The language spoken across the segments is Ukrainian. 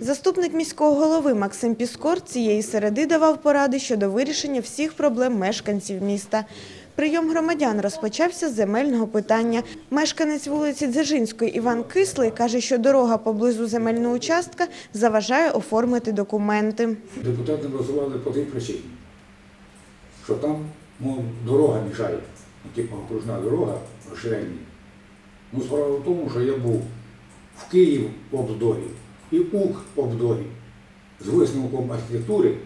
Заступник міського голови Максим Піскор цієї середи давав поради щодо вирішення всіх проблем мешканців міста. Прийом громадян розпочався з земельного питання. Мешканець вулиці Дзержинської Іван Кислий каже, що дорога поблизу земельного участка заважає оформити документи. Депутати голосували по тій причині, що там мов, дорога мішає, ну, типу окружна дорога розширення. Ну, справа в тому, що я був в Київ по обдорі і УК по обдорі з висновком архітектури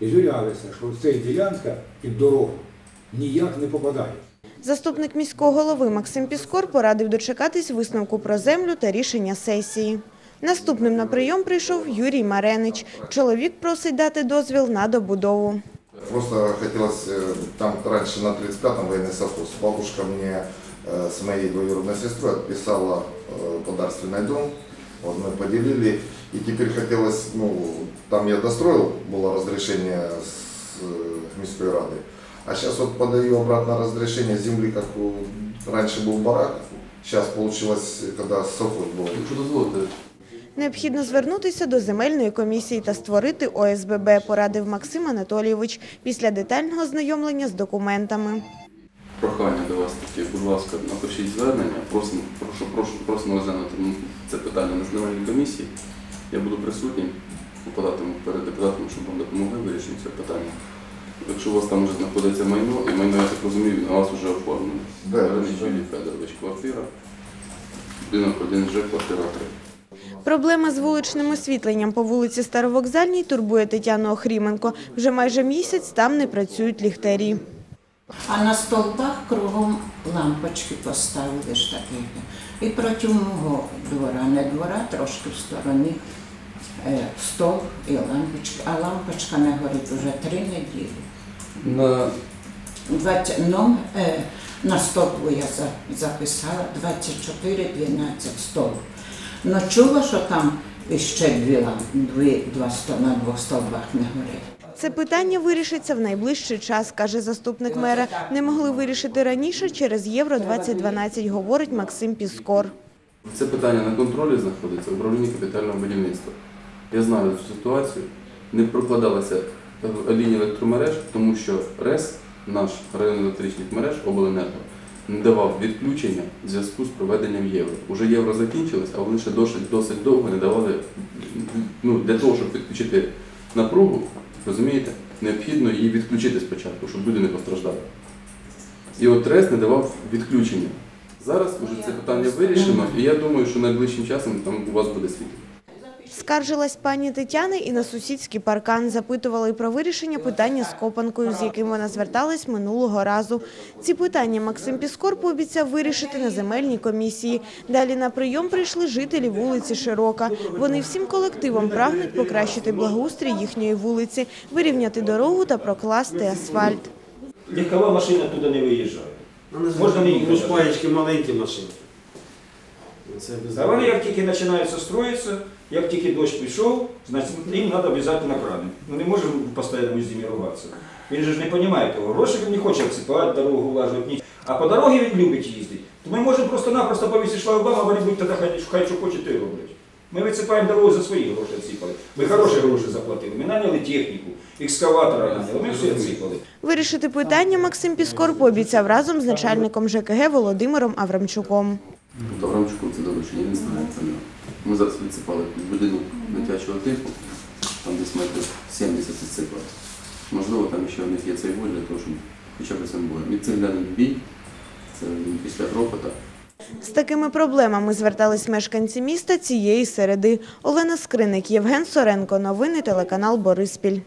і звірялися, що ця ділянка під дорогу ніяк не попадає. Заступник міського голови Максим Піскор порадив дочекатись висновку про землю та рішення сесії. Наступним на прийом прийшов Юрій Маренич. Чоловік просить дати дозвіл на добудову. Просто хотелось, э, там раньше на 35-м военный совхоз, бабушка мне э, с моей двоюродной сестрой отписала э, подарственный дом, вот мы поделили, и теперь хотелось, ну, там я достроил, было разрешение с э, Мирской Рады, а сейчас вот подаю обратно разрешение земли, как у- раньше был барак, сейчас получилось, когда совхоз был. Якщо дозволите, Необхідно звернутися до земельної комісії та створити ОСББ, порадив Максим Анатолійович після детального знайомлення з документами. прохання до вас таке, будь ласка, напишіть звернення, просимо, прошу, прошу, просимо розглянути ну, це питання на земельній комісії. Я буду присутній, податиму перед депутатами, щоб вам допомогли вирішити це питання. Якщо у вас там вже знаходиться майно, і майно, я так розумію, на вас вже оформлено. Юрій Федорович, квартира, будинок 1 Ж, квартира 3. Проблема з вуличним освітленням по вулиці Старовокзальній турбує Тетяну Охріменко. Вже майже місяць там не працюють ліхтарі. А на столбах кругом лампочки поставили ж такі. І проти мого двора, не двора, трошки в стороні, е, стовп і лампочка. А лампочка не горить вже три неділі. На 20, ну, е, на стовпу я за- записала 24-12 стовп. Ну чула, що там ще дві, дві, два, сто- на двох стовбах не горить. Це питання вирішиться в найближчий час, каже заступник мера. Не могли вирішити раніше через Євро-2012, говорить Максим Піскор. Це питання на контролі знаходиться в управлінні капітального будівництва. Я знаю цю ситуацію. Не прокладалася лінія електромереж, тому що РЕС, наш район електричних мереж, обленерго, не давав відключення в зв'язку з проведенням євро. Уже євро закінчилось, а вони ще досить, досить довго не давали ну, для того, щоб відключити напругу, розумієте, необхідно її відключити спочатку, щоб люди не постраждали. І от РЕС не давав відключення. Зараз вже це питання вирішено, і я думаю, що найближчим часом там у вас буде світло. Скаржилась пані Тетяна і на сусідський паркан. Запитували і про вирішення питання з копанкою, з яким вона зверталась минулого разу. Ці питання Максим Піскор пообіцяв вирішити на земельній комісії. Далі на прийом прийшли жителі вулиці Широка. Вони всім колективом прагнуть покращити благоустрій їхньої вулиці, вирівняти дорогу та прокласти асфальт. Легкова машина туди не виїжджає. Можна Можна не паєчки маленькі машинки. Це А вони як тільки починаються строїтися, як тільки дощ пішов, значить їм треба обов'язково крани. Ну не можемо постійно з ними. Він же ж не розуміє того. Гроші він не хоче обсипати, дорогу влажувати, ні. А по дорозі він любить їздити. То ми можемо просто-напросто повісити шлагбаум, а вони будуть тоді хай, хай що хочуть, то й роблять. Ми висипаємо дорогу за свої гроші відсипали. Ми хороші гроші заплатили. Ми наняли техніку, екскаватора наняли, ми все відсипали. Вирішити питання Максим Піскор пообіцяв разом з начальником ЖКГ Володимиром Аврамчуком. По Це доручення, я не. Це. Ми зараз відсипали будинок дитячого типу, там десь метрів 70 відсипали. Можливо, там ще в них є цей воль для того, щоб хоча б цим боєм. І цегляний бій, це після грохота. З такими проблемами звертались мешканці міста цієї середи. Олена Скриник, Євген Соренко. Новини телеканал Бориспіль.